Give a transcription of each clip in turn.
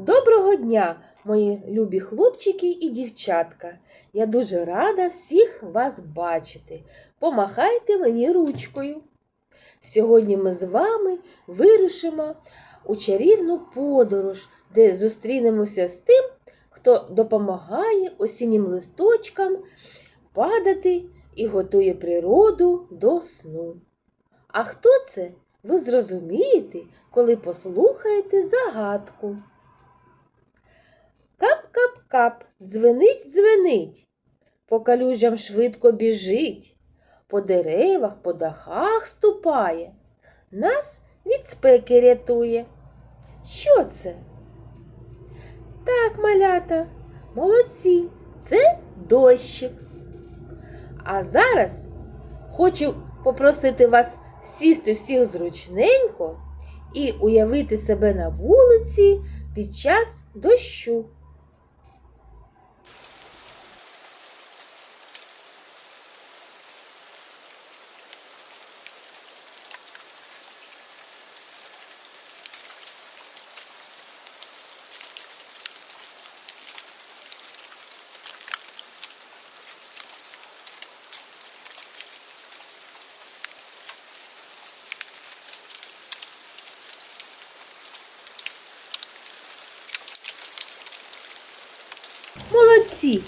Доброго дня, мої любі хлопчики і дівчатка. Я дуже рада всіх вас бачити. Помахайте мені ручкою. Сьогодні ми з вами вирушимо у чарівну подорож, де зустрінемося з тим, хто допомагає осіннім листочкам падати і готує природу до сну. А хто це? Ви зрозумієте, коли послухаєте загадку. Кап-кап-кап, дзвенить, дзвенить, по калюжам швидко біжить, по деревах, по дахах ступає, нас від спеки рятує. Що це? Так, малята, молодці, це дощик. А зараз хочу попросити вас сісти всіх зручненько і уявити себе на вулиці під час дощу. Молодці!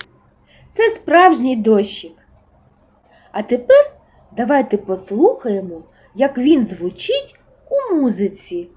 Це справжній дощик. А тепер давайте послухаємо, як він звучить у музиці.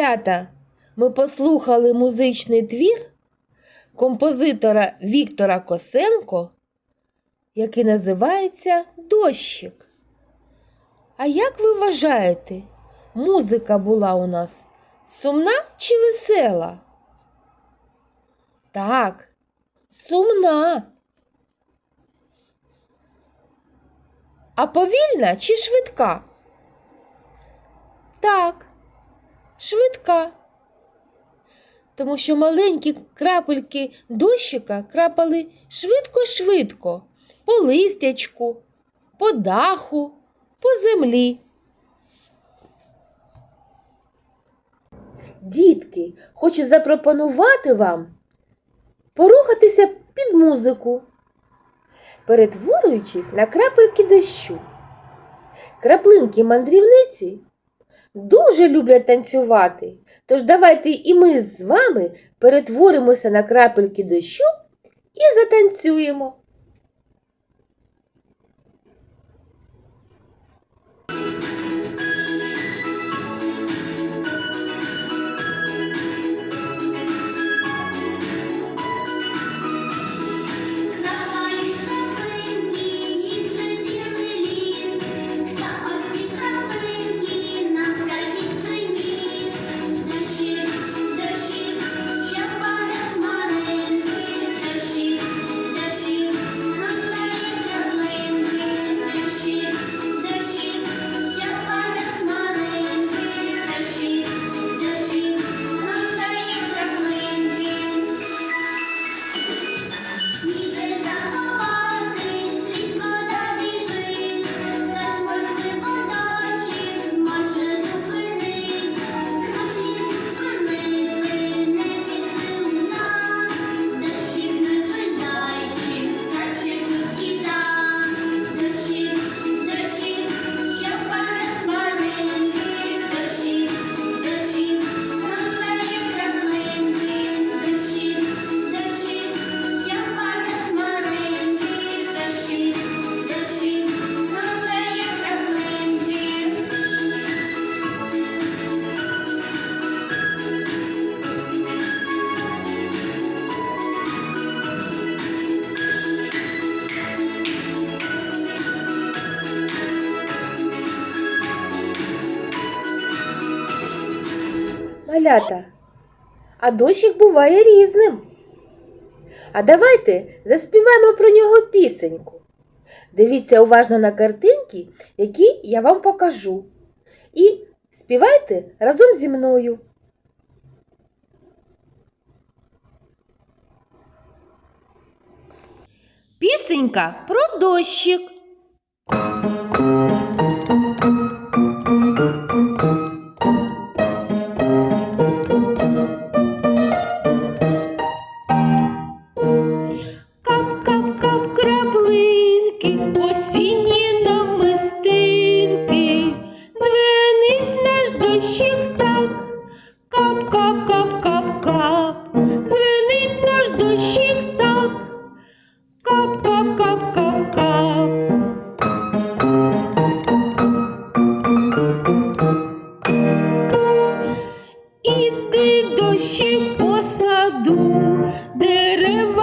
Малята, ми послухали музичний твір композитора Віктора Косенко, який називається Дощик. А як ви вважаєте, музика була у нас сумна чи весела? Так, сумна. А повільна чи швидка? Так, швидка. Тому що маленькі крапельки дощика крапали швидко-швидко по листячку, по даху, по землі. Дітки, хочу запропонувати вам порухатися під музику, перетворюючись на крапельки дощу. Краплинки мандрівниці дуже люблять танцювати. Тож давайте і ми з вами перетворимося на крапельки дощу і затанцюємо. Малята, а дощик буває різним. А давайте заспіваємо про нього пісеньку. Дивіться уважно на картинки, які я вам покажу. І співайте разом зі мною. Пісенька про дощик. Наш дощик так, кап-кап-кап-кап-кап. Іди дощик по саду, деревам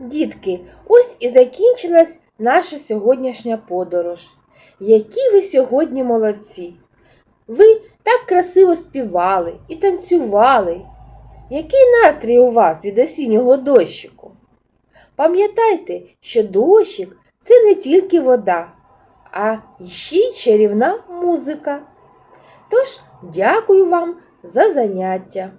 Дітки, ось і закінчилась наша сьогоднішня подорож. Які ви сьогодні молодці! Ви так красиво співали і танцювали. Який настрій у вас від осіннього дощику? Пам'ятайте, що дощик це не тільки вода, а ще й чарівна музика. Тож, дякую вам за заняття.